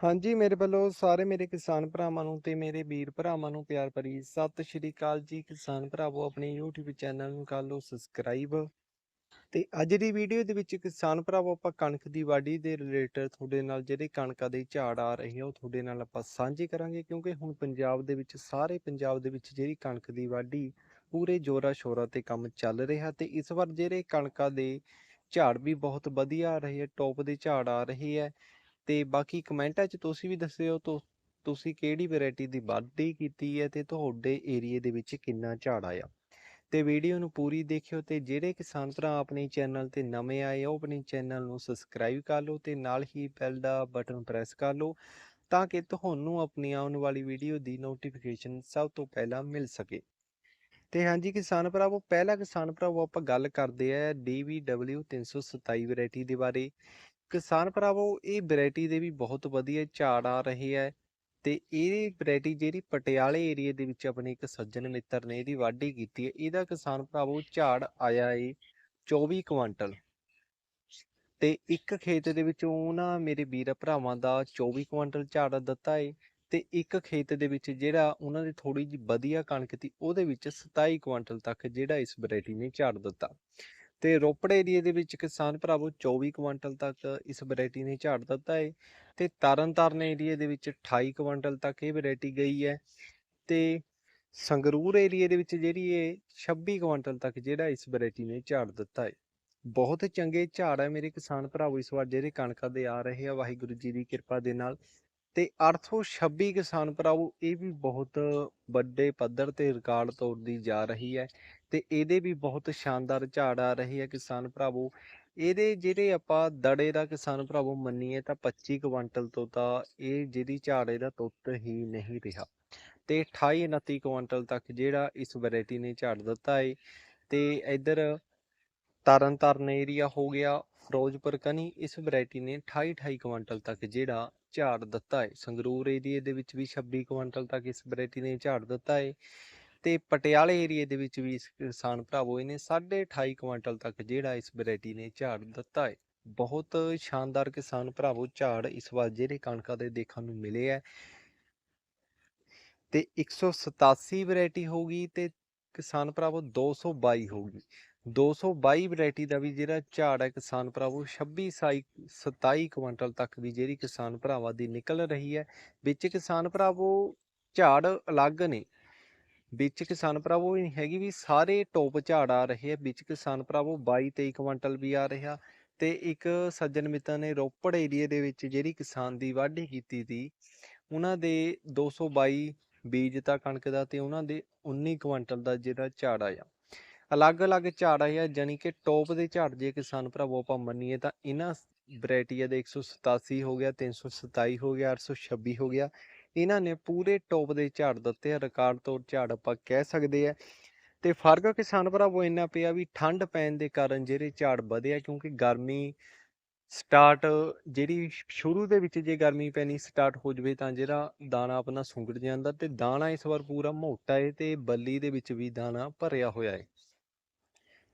ਹਾਂਜੀ, ਮੇਰੇ ਵੱਲੋਂ ਸਾਰੇ ਮੇਰੇ ਕਿਸਾਨ ਭਰਾਵਾਂ ਨੂੰ ਤੇ ਮੇਰੇ ਵੀਰ ਭਰਾਵਾਂ ਨੂੰ ਪਿਆਰ ਭਰੀ ਸਤਿ ਸ਼੍ਰੀ ਅਕਾਲ ਜੀ। ਕਿਸਾਨ ਭਰਾਵੋ, ਆਪਣੇ YouTube ਚੈਨਲ ਨੂੰ ਕਰ ਲਓ ਸਬਸਕ੍ਰਾਈਬ ਤੇ ਅੱਜ ਦੀ ਵੀਡੀਓ ਦੇ ਵਿੱਚ ਕਿਸਾਨ ਭਰਾਵੋ, ਆਪਾਂ ਕਣਕ ਦੀ ਵਾਢੀ ਦੇ ਰਿਲੇਟਡ ਤੁਹਾਡੇ ਨਾਲ ਜਿਹੜੇ ਕਣਕਾਂ ਦੇ ਝਾੜ ਆ ਰਹੇ ਆ, ਉਹ ਤੁਹਾਡੇ ਨਾਲ ਆਪਾਂ ਸਾਂਝੇ ਕਰਾਂਗੇ। ਕਿਉਂਕਿ ਹੁਣ ਪੰਜਾਬ ਦੇ ਵਿੱਚ, ਸਾਰੇ ਪੰਜਾਬ ਦੇ ਵਿੱਚ ਜਿਹੜੀ ਕਣਕ ਦੀ ਵਾਢੀ, ਪੂਰੇ ਜੋਰਾ ਸ਼ੋਰਾ ਤੇ ਕੰਮ ਚੱਲ ਰਿਹਾ ਤੇ ਇਸ ਵਾਰ ਜਿਹੜੇ ਕਣਕਾਂ ਦੇ ਝਾੜ ਵੀ ਬਹੁਤ ਵਧੀਆ ਆ ਰਹੇ ਆ, ਟੌਪ ਦੇ ਝਾੜ ਆ ਰਹੇ ਆ। ਤੇ ਬਾਕੀ ਕਮੈਂਟਾਂ 'ਚ ਤੁਸੀਂ ਵੀ ਦੱਸਿਓ ਤੁ- ਤੁਸੀਂ ਕਿਹੜੀ ਵੈਰਾਈਟੀ ਦੀ ਵਾਢੀ ਕੀਤੀ ਹੈ ਤੇ ਤੁਹਾਡੇ ਏਰੀਏ ਦੇ ਵਿੱਚ ਕਿੰਨਾ ਝਾੜ ਆਇਆ? ਤੇ ਵੀਡੀਓ ਨੂੰ ਪੂਰੀ ਦੇਖਿਓ ਤੇ ਜਿਹੜੇ ਕਿਸਾਨ ਭਰਾ ਆਪਣੇ ਚੈਨਲ ਤੇ ਨਵੇਂ ਆਏ ਆ, ਉਹ ਆਪਣੇ ਚੈਨਲ ਨੂੰ ਸਬਸਕ੍ਰਾਈਬ ਕਰ ਲਓ ਤੇ ਨਾਲ ਹੀ ਬੈਲ ਦਾ ਬਟਨ ਪ੍ਰੈਸ ਕਰ ਲਓ ਤਾਂ ਕਿ ਤੁਹਾਨੂੰ ਆਪਣੀ ਆਉਣ ਵਾਲੀ ਵੀਡੀਓ ਦੀ ਨੋਟੀਫਿਕੇਸ਼ਨ ਸਭ ਤੋਂ ਪਹਿਲਾਂ ਮਿਲ ਸਕੇ। ਤੇ ਹਾਂਜੀ, ਕਿਸਾਨ ਭਰਾਵੋ, ਪਹਿਲਾ ਕਿਸਾਨ ਭਰਾਵੋ ਆਪਾਂ ਗੱਲ ਕਰਦੇ ਆ DVW 327 ਵੈਰਾਈਟੀ ਦੇ ਬਾਰੇ। ਕਿਸਾਨ ਭਰਾਵੋ, ਇਹ ਵੈਰਾਈਟੀ ਦੇ ਵੀ ਬਹੁਤ ਵਧੀਆ ਝਾੜ ਆ ਰਹੇ ਹੈ ਤੇ ਇਹ ਵੈਰਾਈਟੀ ਜਿਹੜੀ ਪਟਿਆਲੇ ਏਰੀਏ ਦੇ ਵਿੱਚ ਆਪਣੇ ਇੱਕ ਸੱਜਣ ਮਿੱਤਰ ਨੇ ਇਹਦੀ ਵਾਢੀ ਕੀਤੀ ਹੈ ਇਹਦਾ ਕਿਸਾਨ ਭਰਾਵੋ ਝਾੜ ਆਇਆ ਏ 24 ਕੁਆਂਟਲ ਤੇ ਇੱਕ ਖੇਤ ਦੇ ਵਿੱਚ ਉਹਨਾਂ ਮੇਰੇ ਵੀਰ ਭਰਾਵਾਂ ਦਾ 24 ਕੁਆਂਟਲ ਝਾੜ ਦਿੱਤਾ ਏ ਤੇ ਇੱਕ ਖੇਤ ਦੇ ਵਿੱਚ ਜਿਹੜਾ ਉਹਨਾਂ ਦੀ ਥੋੜੀ ਜਿਹੀ ਵਧੀਆ ਕਣਕ ਸੀ ਉਹਦੇ ਵਿੱਚ 27 ਕੁਆਂਟਲ ਤੱਕ ਜਿਹੜਾ ਇਸ ਵੈਰਾਈਟੀ ਨੇ ਝਾੜ ਦਿੱਤਾ। ਤੇ ਰੋਪੜ ਏਰੀਏ ਦੇ ਵਿੱਚ ਕਿਸਾਨ ਭਰਾਵੋ 24 ਕੁਆਂਟਲ ਤੱਕ ਇਸ ਵੈਰਾਈਟੀ ਨੇ ਝਾੜ ਦਿੱਤਾ ਹੈ ਤੇ ਤਰਨਤਾਰਨ ਏਰੀਏ ਦੇ ਵਿੱਚ 28 ਕੁਆਂਟਲ ਤੱਕ ਇਹ ਵੈਰਾਈਟੀ ਗਈ ਹੈ ਤੇ ਸੰਗਰੂਰ ਏਰੀਏ ਦੇ ਵਿੱਚ ਜਿਹੜੀ ਇਹ 26 ਕੁਆਂਟਲ ਤੱਕ ਜਿਹੜਾ ਇਸ ਵੈਰਾਈਟੀ ਨੇ ਝਾੜ ਦਿੱਤਾ ਹੈ ਬਹੁਤ ਚੰਗੇ ਝਾੜ ਹੈ ਮੇਰੇ ਕਿਸਾਨ ਭਰਾਵੋ ਇਸ ਵਾਰ ਜਿਹੜੇ ਕਣਕਾਂ ਦੇ ਆ ਰਹੇ ਆ, ਵਾਹਿਗੁਰੂ ਜੀ ਦੀ ਕਿਰਪਾ ਦੇ ਨਾਲ। ਤੇ 826 ਕਿਸਾਨ ਭਰਾਵੋ ਇਹ ਵੀ ਬਹੁਤ ਵੱਡੇ ਪੱਧਰ ਤੇ ਰਿਕਾਰਡ ਤੋੜਦੀ ਜਾ ਰਹੀ ਹੈ। ਤੇ ਇਹਦੇ ਵੀ ਬਹੁਤ ਸ਼ਾਨਦਾਰ ਝਾੜ ਆ ਰਹੀ ਹੈ ਕਿਸਾਨ ਭਰਾਵੋ। ਇਹਦੇ ਜਿਹੜੇ ਆਪਾਂ ਦੜੇ ਦਾ ਕਿਸਾਨ ਭਰਾਵੋ ਮੰਨੀਏ ਤਾਂ 25 ਕੁਇੰਟਲ ਤੋਂ ਤਾਂ ਇਹ ਜਿਹੜੀ ਝਾੜ ਇਹਦਾ ਤੁੱਤ ਹੀ ਨਹੀਂ ਰਿਹਾ। ਤੇ 28 29 ਕੁਇੰਟਲ ਤੱਕ ਜਿਹੜਾ ਇਸ ਵੈਰਾਈਟੀ ਨੇ ਝਾੜ ਦਿੱਤਾ ਹੈ ਤੇ ਇੱਧਰ ਤਰਨ ਤਾਰਨ ਏਰੀਆ ਹੋ ਗਿਆ, ਫਿਰੋਜ਼ਪੁਰ ਕਨੀ, ਇਸ ਵੈਰਾਈਟੀ ਨੇ 28 28 ਕੁਇੰਟਲ ਤੱਕ ਜਿਹੜਾ ਝਾੜ ਦਿੱਤਾ ਹੈ ਸੰਗਰੂਰ ਏਰੀਏ ਦੇ ਵਿੱਚ ਵੀ 26 ਕੁਇੰਟਲ ਤੱਕ ਇਸ ਵੈਰਾਈਟੀ ਨੇ ਝਾੜ ਦਿੱਤਾ ਹੈ ਤੇ ਪਟਿਆਲੇ ਏਰੀਏ ਦੇ ਵਿੱਚ ਵੀ ਕਿਸਾਨ ਭਰਾਵੋ ਇਹਨੇ 28.5 ਕੁਇੰਟਲ ਤੱਕ ਜਿਹੜਾ ਇਸ ਵੈਰਾਈਟੀ ਨੇ ਝਾੜ ਦਿੱਤਾ ਹੈ ਬਹੁਤ ਸ਼ਾਨਦਾਰ ਕਿਸਾਨ ਭਰਾਵੋ ਝਾੜ ਇਸ ਵਾਰ ਜਿਹੜੇ ਕਣਕਾਂ ਦੇ ਦੇਖਣ ਨੂੰ ਮਿਲੇ ਹੈ ਤੇ 187 ਵੈਰਾਈਟੀ ਹੋਗੀ ਤੇ ਕਿਸਾਨ ਭਰਾਵੋ 222 ਹੋਗੀ 222 ਵੈਰਾਈਟੀ ਦਾ ਵੀ ਜਿਹੜਾ ਝਾੜ ਹੈ ਕਿਸਾਨ ਭਰਾਵੋ 26 ਸਾਈ 27 ਕੁਇੰਟਲ ਤੱਕ ਵੀ ਜਿਹੜੀ ਕਿਸਾਨ ਭਰਾਵਾਂ ਦੀ ਨਿਕਲ ਰਹੀ ਹੈ ਵਿੱਚ ਕਿਸਾਨ ਭਰਾਵੋ ਝਾੜ ਅਲੱਗ ਨੇ। ਵਿੱਚ ਕਿਸਾਨ ਭਰਾਵੋ ਇਹ ਹੈਗੀ ਵੀ ਸਾਰੇ ਟੋਪ ਝਾੜ ਆ ਰਹੇ ਆ, ਵਿੱਚ ਕਿਸਾਨ ਭਰਾਵੋ 22 23 ਕੁਇੰਟਲ ਵੀ ਆ ਰਿਹਾ ਤੇ ਇੱਕ ਸੱਜਣ ਮਿੱਤਰ ਨੇ ਰੋਪੜ ਏਰੀਏ ਦੇ ਵਿੱਚ ਜਿਹੜੀ ਕਿਸਾਨ ਦੀ ਵਾਢੀ ਕੀਤੀ ਸੀ, ਉਹਨਾਂ ਦੇ 222 ਬੀਜ ਤਾਂ ਕਣਕ ਦਾ ਤੇ ਉਹਨਾਂ ਦੇ 19 ਕੁਇੰਟਲ ਦਾ ਜਿਹੜਾ ਝਾੜ ਆਇਆ। ਅਲੱਗ-ਅਲੱਗ ਝਾੜ ਆਇਆ ਜਾਨੀ ਕਿ ਟੋਪ ਦੇ ਝਾੜ ਜੇ ਕਿਸਾਨ ਭਰਾਵੋ ਆਪਾਂ ਮੰਨੀਏ ਤਾਂ ਇਹਨਾਂ ਵੈਰਾਈਟੀਆਂ ਦੇ 187 ਹੋ ਗਿਆ 327 ਹੋ ਗਿਆ 826 ਹੋ ਗਿਆ। ਇਹਨਾਂ ਨੇ ਪੂਰੇ ਟੌਪ ਦੇ ਝਾੜ ਦਿੱਤੇ ਆ, ਰਿਕਾਰਡ ਤੋੜ ਝਾੜ ਆਪਾਂ ਕਹਿ ਸਕਦੇ ਆ। ਤੇ ਫ਼ਰਕ ਕਿਸਾਨ ਭਰਾਵੋ, ਇੰਨਾ ਪਿਆ ਵੀ ਠੰਡ ਪੈਣ ਦੇ ਕਾਰਨ ਜਿਹੜੇ ਝਾੜ ਵਧਿਆ ਕਿਉਂਕਿ ਗਰਮੀ ਸਟਾਰਟ, ਜਿਹੜੀ ਸ਼ੁਰੂ ਦੇ ਵਿੱਚ ਜੇ ਗਰਮੀ ਪੈਣੀ ਸਟਾਰਟ ਹੋ ਜਵੇ, ਤਾਂ ਜਿਹੜਾ ਦਾਣਾ ਆਪਣਾ ਸੁੰਗੜ ਜਾਂਦਾ ਤੇ ਦਾਣਾ ਇਸ ਵਾਰ ਪੂਰਾ ਮੋਟਾ ਹੈ ਤੇ ਬੱਲੀ ਦੇ ਵਿੱਚ ਵੀ ਦਾਣਾ ਭਰਿਆ ਹੋਇਆ ਹੈ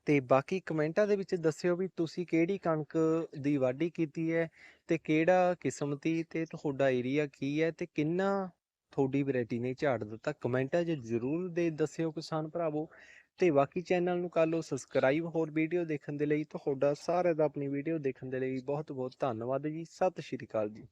ਤੇ ਬਾਕੀ ਕਮੈਂਟਾਂ ਦੇ ਵਿੱਚ ਦੱਸਿਓ ਵੀ ਤੁਸੀਂ ਕਿਹੜੀ ਕਣਕ ਦੀ ਵਾਢੀ ਕੀਤੀ ਹੈ ਤੇ ਕਿਹੜਾ ਕਿਸਮਤੀ ਤੇ ਤੁਹਾਡਾ ਏਰੀਆ ਕੀ ਹੈ ਤੇ ਕਿੰਨਾ ਤੁਹਾਡੀ ਵੈਰਾਈਟੀ ਨੇ ਝਾੜ ਦਿੱਤਾ। ਕਮੈਂਟਾਂ 'ਚ ਜ਼ਰੂਰ ਦੇ ਦੱਸਿਓ ਕਿਸਾਨ ਭਰਾਵੋ ਤੇ ਬਾਕੀ ਚੈਨਲ ਨੂੰ ਕਰ ਲਓ ਸਬਸਕ੍ਰਾਈਬ ਹੋਰ ਵੀਡੀਓ ਦੇਖਣ ਦੇ ਲਈ। ਤੁਹਾਡਾ ਸਾਰਿਆਂ ਦਾ ਆਪਣੀ ਵੀਡੀਓ ਦੇਖਣ ਦੇ ਲਈ ਬਹੁਤ ਬਹੁਤ ਧੰਨਵਾਦ ਜੀ। ਸਤਿ ਸ਼੍ਰੀ ਅਕਾਲ ਜੀ।